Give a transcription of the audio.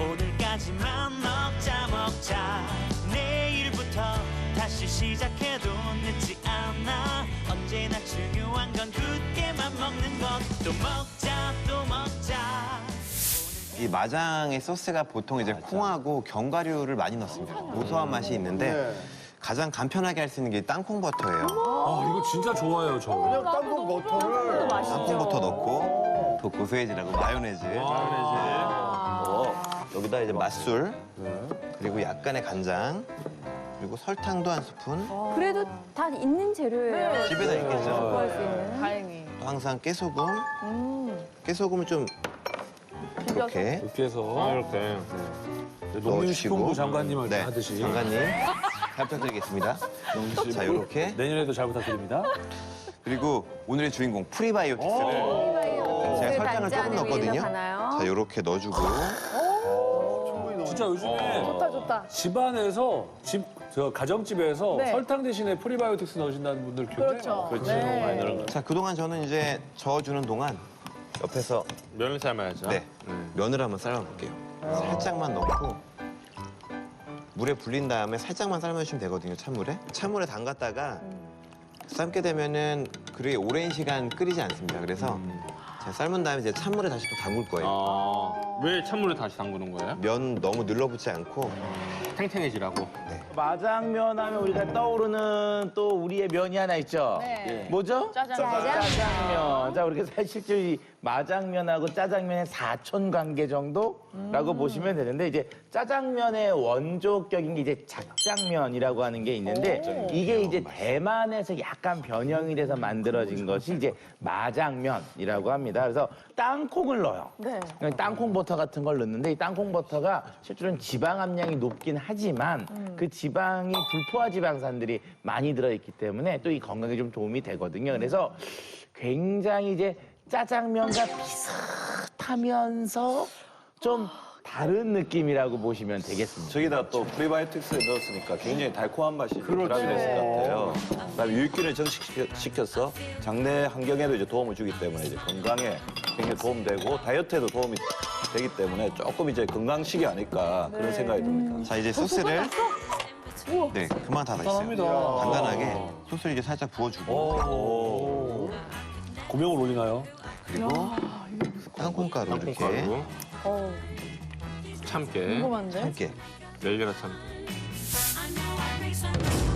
오늘까지만 먹자 먹자. 내일부터 다시 시작해도 늦지 않아. 언제나 중요한 건 굳게만 먹는 것. 또 먹자 또 먹자. 이 마장의 소스가 보통 이제 콩하고 견과류를 많이 넣습니다. 고소한 맛이 있는데 가장 간편하게 할 수 있는 게 땅콩 버터예요. 아, 이거 진짜 좋아해요, 저. 그냥 땅콩 버터를. 땅콩 버터 넣고 또 고소해지라고 마요네즈, 어, 여기다 이제 맛술, 그리고 약간의 간장, 그리고 설탕도 한 스푼. 그래도 다 있는 재료예요. 집에 다 있겠죠. 구할 수 있는. 다행히. 또 항상 깨소금. 깨소금을 좀 이렇게 이렇게 해서. 이렇게. 농림식품부 넣어주시고. 장관님한테 네, 하듯이. 장관님 잘 부탁드리겠습니다. 자 이렇게 내년에도 잘 부탁드립니다. 그리고 오늘의 주인공 프리바이오틱스를 제가 설탕을 조금 넣었거든요. 자 이렇게 넣어주고 진짜 요즘에 좋다, 좋다. 집안에서 집, 저 가정집에서 네. 설탕 대신에 프리바이오틱스 넣으신다는 분들 굉장히 그렇죠. 그렇지. 네. 많이 늘은 거. 자 그동안 저는 이제 저어주는 동안 옆에서 면을 삶아야죠. 네 면을 한번 삶아볼게요. 살짝만 넣고 물에 불린 다음에 살짝만 삶아주시면 되거든요. 찬물에 찬물에 담갔다가 삶게 되면은 그렇게 오랜 시간 끓이지 않습니다. 그래서 제가 삶은 다음에 이제 찬물에 다시 또 담글 거예요. 아, 왜 찬물에 다시 담그는 거예요? 면 너무 늘러붙지 않고 탱탱해지라고. 마장면 하면 우리가 떠오르는 또 우리의 면이 하나 있죠. 네. 뭐죠? 짜장면. 짜장면. 자, 우리가 사실 이 마장면하고 짜장면의 사촌 관계 정도라고 보시면 되는데 이제 짜장면의 원조격인 게 이제 작장면이라고 하는 게 있는데 이게 이제 대만에서 약간 변형이 돼서 만들어진 것이 이제 마장면이라고 합니다. 그래서 땅콩을 넣어요. 네. 그냥 땅콩 버터 같은 걸 넣는데 이 땅콩 버터가 실제로는 지방 함량이 높긴 하지만 그 지방이 불포화 지방산들이 많이 들어있기 때문에 또 이 건강에 좀 도움이 되거든요. 그래서 굉장히 이제 짜장면과 비슷하면서 좀 다른 느낌이라고 보시면 되겠습니다. 저기다 또 프리바이오틱스를 넣었으니까 굉장히 달콤한 맛이 드랍이 됐을 것 같아요. 그다음에 유익균을 증식시켜서 장내 환경에도 이제 도움을 주기 때문에 이제 건강에 굉장히 도움되고 다이어트에도 도움이 되기 때문에 조금 이제 건강식이 아닐까 그런 생각이 듭니다. 자 이제 소스를 네 그만 다 있어요. 간단합니다. 간단하게 소스를 이제 살짝 부어주고 오. 고명을 올리나요? 그리고 땅콩가루 이렇게 콩가루, 어, 참깨, 궁금한데? 함께 열려라 참깨. I know I make some